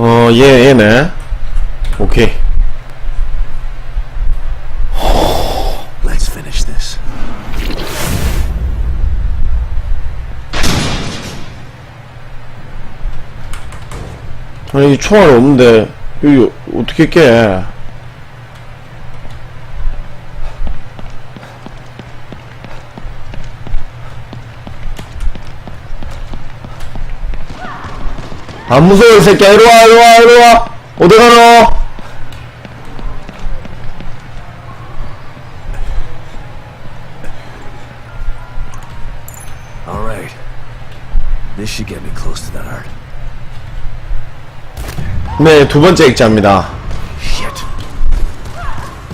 어, 얘, 얘네. 오케이. Let's finish this. 아니, 총알 없는데, 여기 어떻게 깨? 안 무서워, 이 새끼야. 이리 와, 이리 와, 이리 와. 어디 가노? All right. This should get me close to that heart. 네, 두 번째 액자입니다. Shit.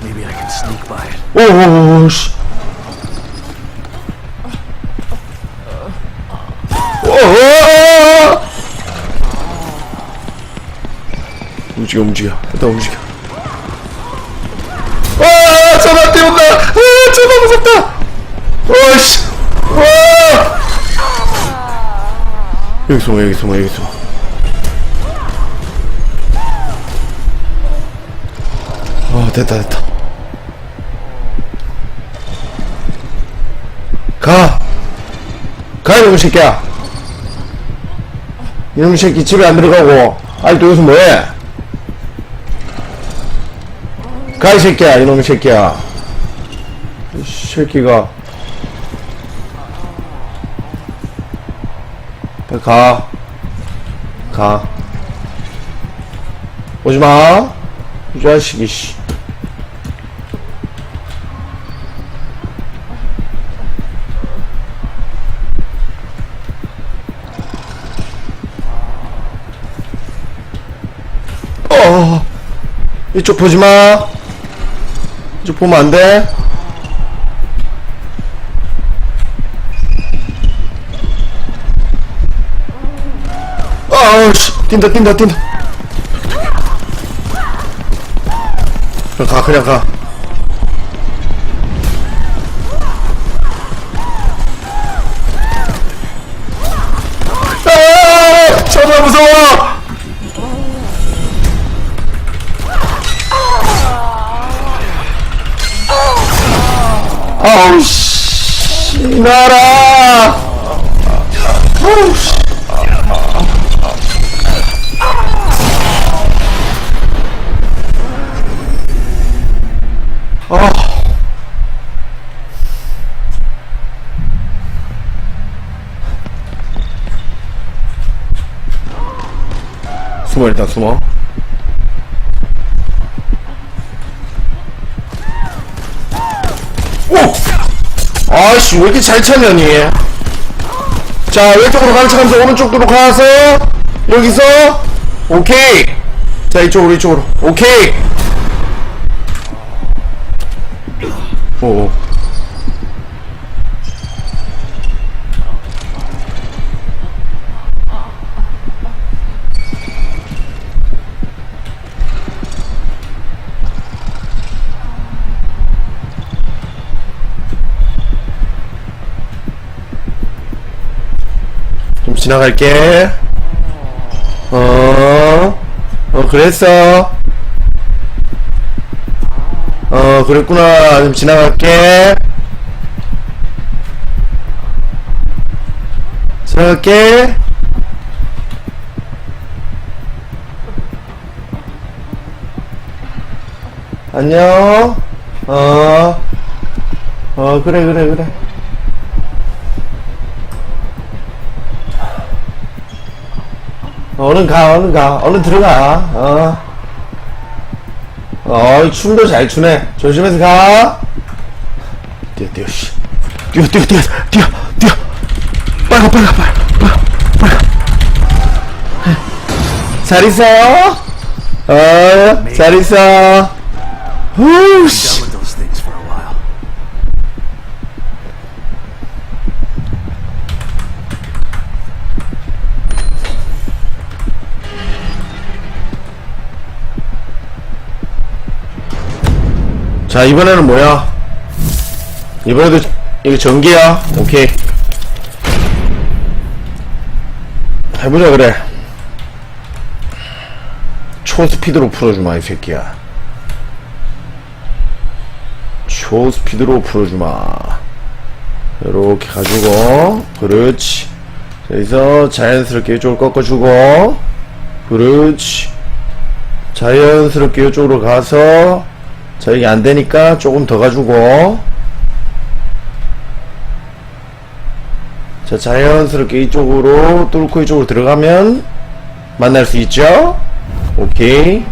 Maybe I can sneak by it. 오오오 씨. 오오오오 움직여 움직여. 일단 움직여. 와 전화 띄운다 아 전화 무섭다. 와씨. 와 여기 숨어 여기 숨어 여기 숨어. 아 됐다 됐다. 가! 가, 이놈 새끼야! 이놈 새끼 집에 안 들어가고, 아직도 여기서 뭐해? 가, 이 새끼야, 이놈 새끼야. 이 새끼가. 빨리 가. 가. 오지 마. 이 자식이, 씨. 어, 이쪽 보지 마. 이쪽 보면 안 돼. 아우, 씨. 뛴다, 뛴다, 뛴다. 그냥 가, 그냥 가. 아우 씨 나라 아우 씨 아. 숨어 일단 숨어 오! 아씨 왜 이렇게 잘 찾냐니? 자 왼쪽으로 가는 척하면서 오른쪽으로 가서 여기서. 오케이. 자 이쪽으로 이쪽으로. 오케이. 오 지나갈게. 어, 어, 그랬어. 어, 그랬구나. 좀 지나갈게. 지나갈게. 안녕. 어, 어, 그래, 그래, 그래. 얼른 가, 얼른 가, 얼른 들어가. 어. 어, 춤도 잘 추네. 조심해서 가. 뛰어, 뛰어, 씨. 뛰어, 뛰어, 뛰어, 뛰어, 뛰어. 빨리 가, 빨리 가, 빨리 가, 빨리 가, 가. 잘 있어? 어, 잘 있어. 후, 씨. 자, 이번에는 뭐야? 이번에도, 이거 전기야? 오케이. 해보자, 그래. 초스피드로 풀어주마 이 새끼야 초스피드로 풀어주마 이렇게 가지고 그렇지 자, 여기서 자연스럽게 이쪽을 꺾어주고 그렇지 자연스럽게 이쪽으로 가서 자 이게 안되니까 조금 더 가지고. 자 자연스럽게 이쪽으로 뚫고 이쪽으로 들어가면 만날 수 있죠? 오케이.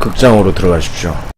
극장으로 들어가십시오